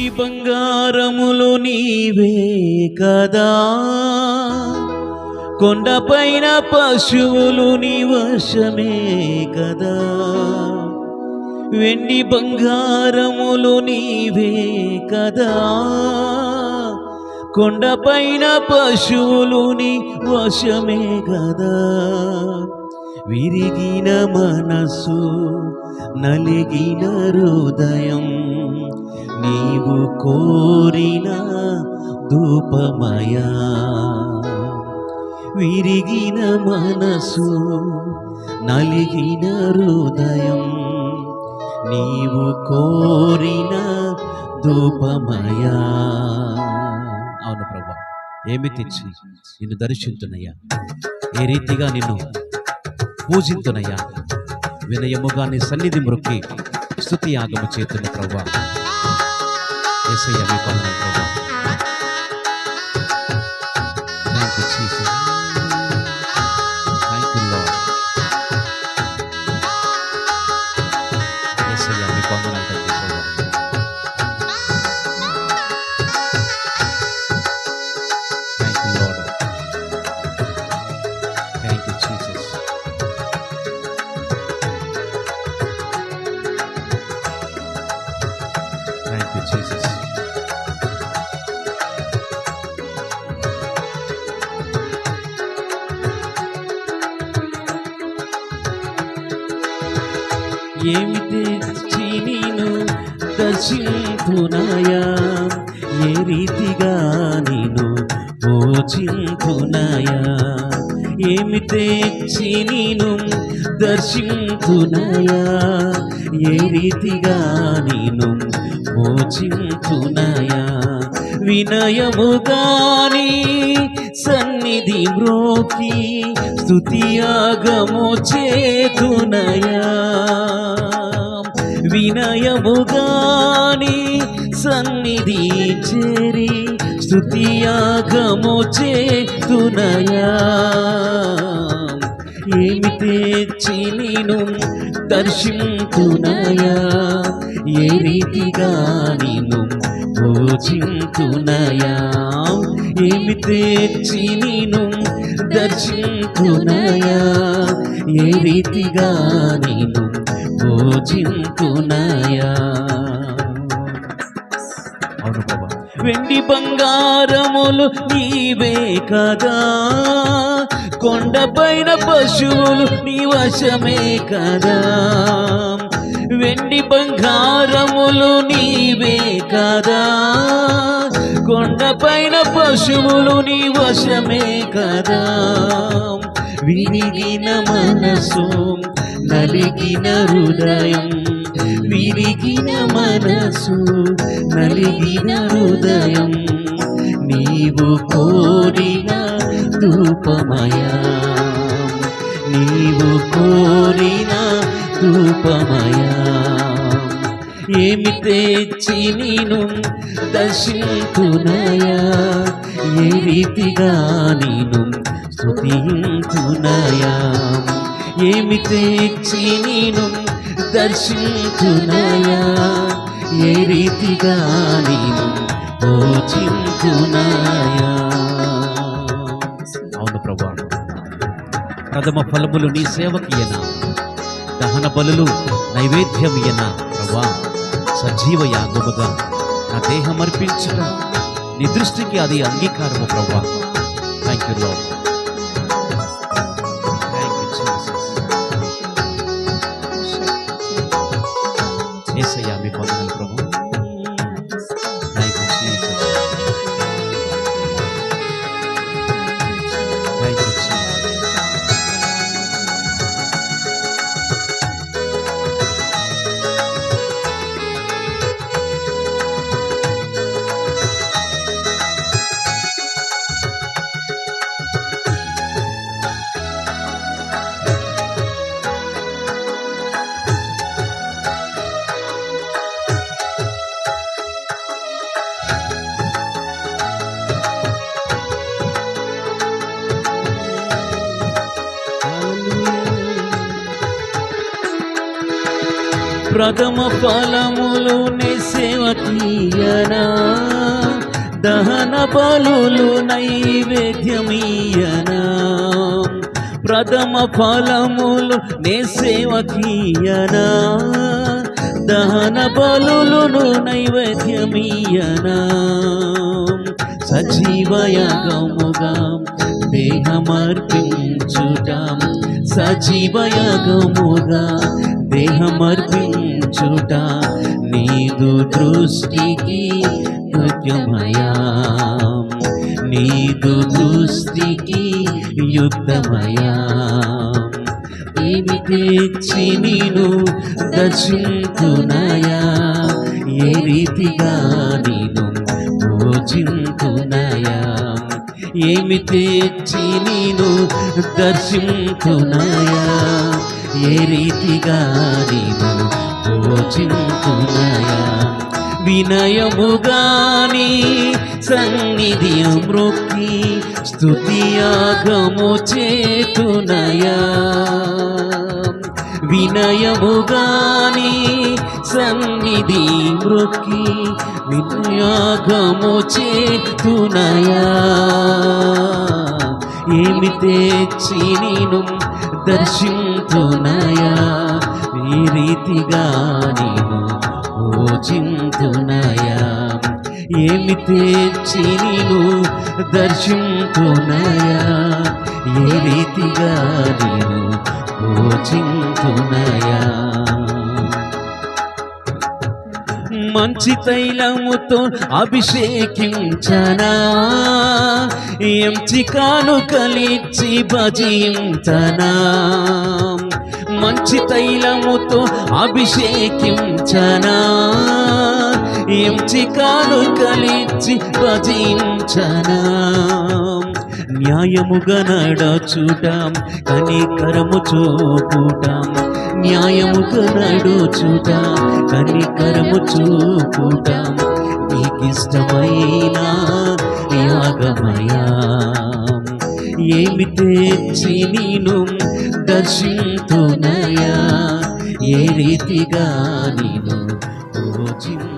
వెండి బంగారములు నీవే కదా. కొండపైన పశువులు నీ వశమే కదా. వెండి బంగారములు నీవే కదా. కొండపైన పశువులు నీ వశమే కదా. విరిగిన మనసు నలిగిన హృదయం నీవు కోరిన ధూపమయా. విరిగిన మనసు నలిగిన హృదయం నీవు కోరిన ధూపమయా. అవును ప్రభా ఏమి తెచ్చి నిన్ను దర్శించునయ్యా? ఏ రీతిగా నిన్ను పూజింతునయ్యా. వినయముగా నీ సన్నిధి మృక్కి స్థుతి ఆగము చేతున్న ప్రభా ఏసయ్య మీ కొందనాలు ప్రభా ఏమి తెచ్చి నేను దర్శింపునాయా? ఏ రీతిగా నేను పూజించునాయా ఏమి తెచ్చి నేను దర్శింపునాయా? ఏ రీతిగా నేను ఓచినాయా వినయము కానీ సన్నిధి మ్రోకి స్తుతియాగము చేతునయా. వినయముగాని సన్నిధి చేరి స్తుతియాగము చేతునయా. ఏమి తెచ్చి నేను దర్శించునయా? ఏ రీతిగా నేను పూజించునయా ఏమి తెచ్చి నేను దర్శించునయా ఏ రీతిగా నేను పూజించునయా అవును బాబా. వెండి బంగారములు నీవే కదా? కొండపైన పశువులు నీ వశమే కదా? వెండి బంగారములు నీవే కదా? కొండపైన పశువులు నీ వశమే కదా. విరిగిన మనసు నలిగిన హృదయం విరిగిన మనసు నలిగిన హృదయం నీవు కోరిన ధూపమయా. నీవు కోరిన రూపమయా ఏమి తెచ్చి నేను దర్శించునయా? ఏ రీతిగా నేను స్థుతించునయా ఏమి తెచ్చి నేను దర్శించునయా? ఏ రీతిగా నేను పూజించునయా అవును ప్రభా. ప్రథమ ఫలములు నీ సేవకియనా. దహన బలులు నైవేద్యమియనా ప్రభా. సజీవ యాగముగా నా దేహం అర్పించడం నీ దృష్టికి అది అంగీకారము ప్రభా థ్యాంక్ యూ లో థ్యాంక్ మీ వందనాలు ప్రభు. ప్రథమ ఫలములు నీ సేవకీయనా దహన బలులు నైవేద్యమీయనా ప్రథమ ఫలములు నే సేవకీయనా దహన బలులను నైవేద్యమీయనా సజీవయాగముగా దేహమర్పించుట సజీవయాగముగా దేహమర్పించుట నీదు దృష్టికి యుక్తమయా. నీదు దృష్టికి యుక్తమయా. ఏమి తెచ్చి నేను దర్శించునయా ఏ రీతిగా నేను పూజించునయా ఏమి తెచ్చి నేను దర్శించునయా ఏ రీతిగా నేను పూజించునయా వినయముగాని సన్నిధి మృక్కి స్తుతియాగము చేతునయా? వినయముగాని సన్నిధి మృక్కి వినయాగము చేతునయా? ఏమి తెచ్చి నేను దర్శించునయా ఈ రీతిగా నేను పూజింతునయా ఏమి తెచ్చి నేను దర్శింతునయా ఏ రీతిగా నేను పూజింతునయా మంచి తైలముతో అభిషేకించనా ఎంచి కానుకలిచ్చి భజించనా. మంచి తైలముతో అభిషేకించనా? ఎంచికాలు కలిచి భజించనా? న్యాయముగా నడచుటాం కనికరము చూపుటాం. న్యాయముగా నడుచుటాం కనికరము చూపుటాం. నీకిష్టమైన యాగమయా ఏమి తెచ్చి నేను దర్శింతునయా? ఏ రీతిగా నేను పూజింతు